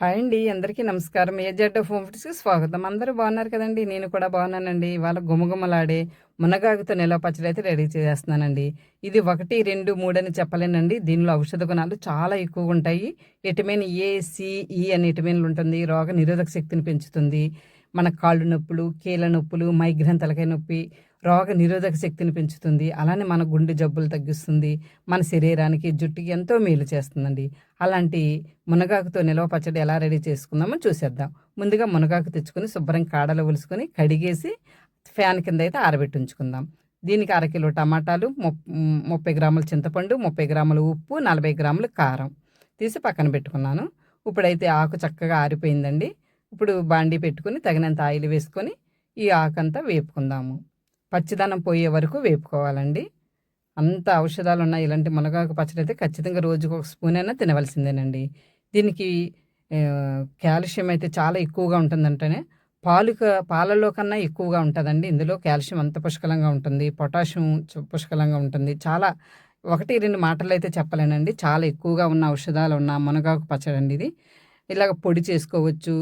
Hi అండి అందరికీ నమస్కారం. ఏజెడ్ హోమ్ ఫుడ్స్కి స్వాగతం. అందరూ బాగున్నారు కదండి నేను కూడా బాగున్నానండి. ఇవాళ గుమగుమలాడే మునగాకుతో నిలవ పచ్చడి అయితే రెడీ చేస్తున్నానండి ఇది ఒకటి రెండు మూడు అని చెప్పలేనండి. దీనిలో ఔషధ గుణాలు చాలా ఎక్కువగా ఉంటాయి. విటమిన్ ఏ సిఈ అనే విటమిన్లు ఉంటుంది. రోగ నిరోధక శక్తిని పెంచుతుంది. మన కాళ్ళు నొప్పులు కీళ్ళ నొప్పులు మైగ్రేన్ తలకాయ నొప్పి రోగ నిరోధక శక్తిని పెంచుతుంది. అలానే మన గుండె జబ్బులు తగ్గిస్తుంది. మన శరీరానికి జుట్టుకి ఎంతో మేలు చేస్తుందండి. అలాంటి మునగాకుతో నిలవ పచ్చడి ఎలా రెడీ చేసుకుందామో చూసేద్దాం. ముందుగా మునగాకు తెచ్చుకొని శుభ్రం కాడలు ఒలుసుకొని కడిగేసి ఫ్యాన్ కింద అయితే ఆరబెట్టి ఉంచుకుందాం. దీనికి అరకిలో టమాటాలు ముప్పై గ్రాముల చింతపండు ముప్పై గ్రాముల ఉప్పు నలభై గ్రాముల కారం తీసి పక్కన పెట్టుకున్నాను. ఇప్పుడైతే ఆకు చక్కగా ఆరిపోయిందండి. ఇప్పుడు బాండీ పెట్టుకుని తగినంత ఆయిల్ వేసుకొని ఈ ఆకంతా వేపుకుందాము. పచ్చిదనం పోయే వరకు వేపుకోవాలండి. అంత ఔషధాలు ఉన్నాయి ఇలాంటి మునగాకు పచ్చడి అయితే ఖచ్చితంగా రోజుకు ఒక స్పూన్ అయినా తినవలసిందేనండి. దీనికి కాల్షియం అయితే చాలా ఎక్కువగా ఉంటుందంటేనే పాలు పాలలో కన్నా ఎక్కువగా ఉంటుందండి. ఇందులో కాల్షియం అంత పుష్కలంగా ఉంటుంది పొటాషియం పుష్కలంగా ఉంటుంది. చాలా ఒకటి రెండు మాటలు అయితే చెప్పలేనండి. చాలా ఎక్కువగా ఉన్న ఔషధాలు ఉన్న మునగాకు పచ్చడి అండి ఇది. ఇలాగ పొడి చేసుకోవచ్చు.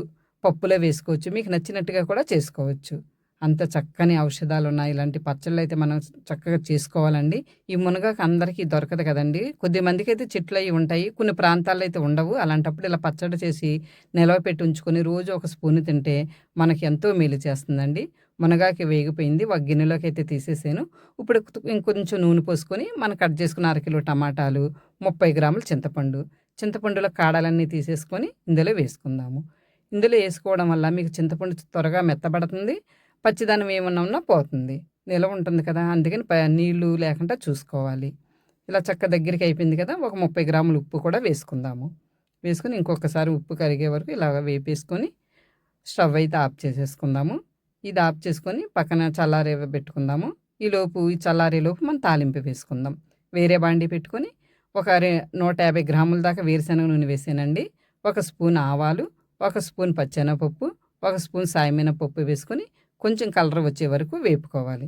పప్పులో వేసుకోవచ్చు. మీకు నచ్చినట్టుగా కూడా చేసుకోవచ్చు. అంత చక్కని ఔషధాలు ఉన్నాయి ఇలాంటి పచ్చళ్ళు అయితే మనం చక్కగా చేసుకోవాలండి. ఈ మునగాకు అందరికీ దొరకదు కదండి. కొద్ది మందికి అయితే చెట్లు అవి ఉంటాయి. కొన్ని ప్రాంతాల్లో అయితే ఉండవు. అలాంటప్పుడు ఇలా పచ్చడి చేసి నిలవ పెట్టి ఉంచుకొని రోజు ఒక స్పూన్ తింటే మనకి ఎంతో మేలు చేస్తుందండి. మునగాకి వేగిపోయింది. ఒక గిన్నెలోకి అయితే తీసేసాను. ఇప్పుడు ఇంకొంచెం నూనె పోసుకొని మనం కట్ చేసుకున్న అరకిలో టమాటాలు ముప్పై గ్రాములు చింతపండు. చింతపండులో కాడలన్నీ తీసేసుకొని ఇందులో వేసుకుందాము. ఇందులో వేసుకోవడం వల్ల మీకు చింతపండు త్వరగా మెత్తబడుతుంది పచ్చిదనం ఏమన్నా ఉన్నా పోతుంది. నిలవ ఉంటుంది కదా అందుకని నీళ్ళు లేకుండా చూసుకోవాలి. ఇలా చక్క దగ్గరికి అయిపోయింది కదా ఒక ముప్పై గ్రాములు ఉప్పు కూడా వేసుకుందాము. వేసుకుని ఇంకొకసారి ఉప్పు కరిగే వరకు ఇలాగ వేపేసుకొని స్టవ్ అయితే ఆఫ్ చేసేసుకుందాము. ఇది ఆఫ్ చేసుకొని పక్కన చల్లారే పెట్టుకుందాము. ఈ లోపు ఈ చల్లారేలోపు మనం తాలింపు వేసుకుందాం. వేరే బాండి పెట్టుకొని ఒక నూట యాభై గ్రాముల దాకా వేరుశనగ నూనె వేసానండి. ఒక స్పూన్ ఆవాలు ఒక స్పూన్ పచ్చెనపప్పు ఒక స్పూన్ సాయమైన పప్పు వేసుకొని కొంచెం కలర్ వచ్చే వరకు వేపుకోవాలి.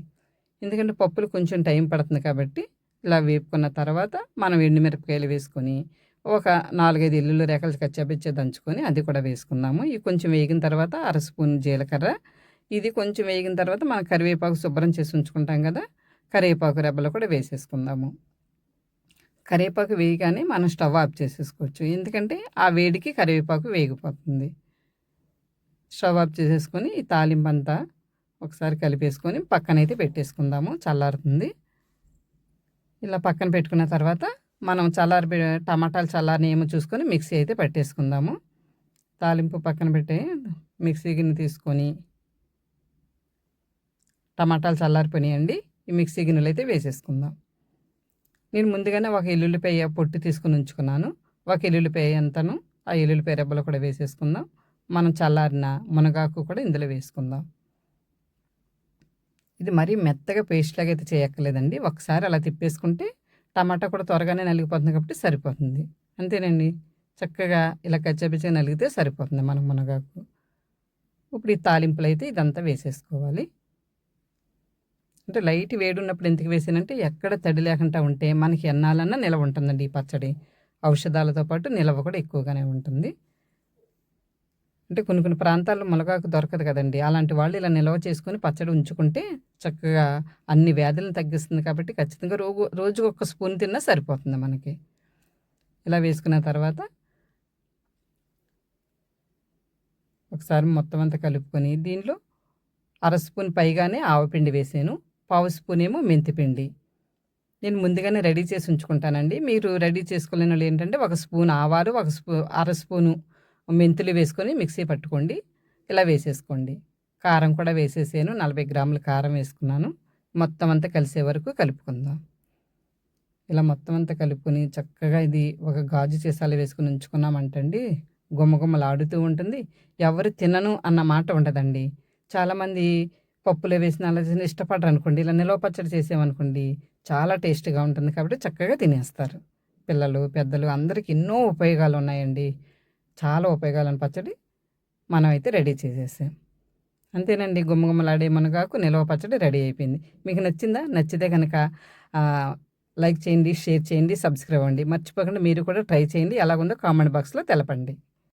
ఎందుకంటే పప్పులు కొంచెం టైం పడుతుంది కాబట్టి ఇలా వేపుకున్న తర్వాత మనం ఎండుమిరపకాయలు వేసుకొని ఒక నాలుగైదు ఇల్లులు రేఖలు కచ్చాపిచ్చే దంచుకొని అది కూడా వేసుకుందాము. ఇవి కొంచెం వేగిన తర్వాత అర స్పూన్ జీలకర్ర. ఇది కొంచెం వేగిన తర్వాత మనం కరివేపాకు శుభ్రం చేసి ఉంచుకుంటాం కదా కరివేపాకు రెబ్బలు కూడా వేసేసుకుందాము. కరివేపాకు వేయగానే మనం స్టవ్ ఆఫ్ చేసేసుకోవచ్చు. ఎందుకంటే ఆ వేడికి కరివేపాకు వేగిపోతుంది. స్టవ్ ఆఫ్ చేసేసుకొని ఈ తాలింపు అంతా ఒకసారి కలిపేసుకొని పక్కనైతే పెట్టేసుకుందాము. చల్లారుతుంది. ఇలా పక్కన పెట్టుకున్న తర్వాత మనం చల్లారి టమాటాలు చల్లారిని ఏమో చూసుకొని మిక్సీ అయితే పెట్టేసుకుందాము. తాలింపు పక్కన పెట్టే మిక్సీ గిన్నె తీసుకొని టమాటాలు చల్లారిపోయినాయండి. ఈ మిక్సీ గిన్నెలు అయితే వేసేసుకుందాం. నేను ముందుగానే ఒక ఎల్లుల్లిపాయ పొట్టు తీసుకుని ఉంచుకున్నాను. ఒక ఎల్లుల్లిపాయ ఎంతను ఆ ఎల్లుల్లిపాయ రెబ్బలు కూడా వేసేసుకుందాం. మనం చల్లారిన మునగాకు కూడా ఇందులో వేసుకుందాం. ఇది మరీ మెత్తగా పేస్ట్ లాగా అయితే చేయక్కర్లేదండి. ఒకసారి అలా తిప్పేసుకుంటే టమాటా కూడా త్వరగానే నలిగిపోతుంది కాబట్టి సరిపోతుంది. అంతేనండి. చక్కగా ఇలా కచ్చపిచ్చగా నలిగితే సరిపోతుంది మనకు మునగాకు. ఇప్పుడు ఈ తాలింపులు అయితే ఇదంతా వేసేసుకోవాలి. అంటే లైట్ వేడి ఉన్నప్పుడు ఎందుకు వేసానంటే ఎక్కడ తడి లేకుండా ఉంటే మనకి ఎన్నాలన్నా నిలవ ఉంటుందండి ఈ పచ్చడి. ఔషధాలతో పాటు నిలవ కూడా ఎక్కువగానే ఉంటుంది. అంటే కొన్ని కొన్ని ప్రాంతాల్లో మునగాకు దొరకదు కదండి. అలాంటి వాళ్ళు ఇలా నిల్వ చేసుకొని పచ్చడి ఉంచుకుంటే చక్కగా అన్ని వ్యాధులను తగ్గిస్తుంది కాబట్టి ఖచ్చితంగా రోజు రోజుకు ఒక స్పూన్ తిన్నా సరిపోతుంది మనకి. ఇలా వేసుకున్న తర్వాత ఒకసారి మొత్తం అంతా కలుపుకొని దీనిలో అర స్పూన్ పైగానే ఆవపిండి వేసాను. పావు స్పూన్ ఏమో మెంతిపిండి. నేను ముందుగానే రెడీ చేసి ఉంచుకుంటానండి. మీరు రెడీ చేసుకోలేని వాళ్ళు ఏంటంటే ఒక స్పూన్ ఆవాలు ఒక స్పూ అర స్పూను మెంతులు వేసుకొని మిక్సీ పట్టుకోండి. ఇలా వేసేసుకోండి. కారం కూడా వేసేసాను. నలభై గ్రాముల కారం వేసుకున్నాను. మొత్తం అంతా కలిసే వరకు కలుపుకుందాం. ఇలా మొత్తం అంతా కలుపుకొని చక్కగా ఇది ఒక గాజు చేసాలు వేసుకుని ఉంచుకున్నామంటండి. గుమ్మగుమ్మలాడుతూ ఉంటుంది. ఎవరు తినను అన్న మాట ఉండదండి. చాలామంది పప్పులో వేసిన అలా ఇష్టపడరు అనుకోండి. ఇలా నిలవ పచ్చడి చేసామనుకోండి చాలా టేస్ట్గా ఉంటుంది కాబట్టి చక్కగా తినేస్తారు. పిల్లలు పెద్దలు అందరికీ ఎన్నో ఉపయోగాలు ఉన్నాయండి. చాలా ఉపయోగాలను పచ్చడి మనం అయితే రెడీ చేసేసాం. అంతేనండి. గుమ్మగుమ్మలాడే మునగాకు నిలవ పచ్చడి రెడీ అయిపోయింది. మీకు నచ్చిందా? నచ్చితే కనుక లైక్ చేయండి షేర్ చేయండి సబ్స్క్రైబ్ అవ్వండి. మర్చిపోకుండా మీరు కూడా ట్రై చేయండి. ఎలాగుందో కామెంట్ బాక్స్లో తెలపండి.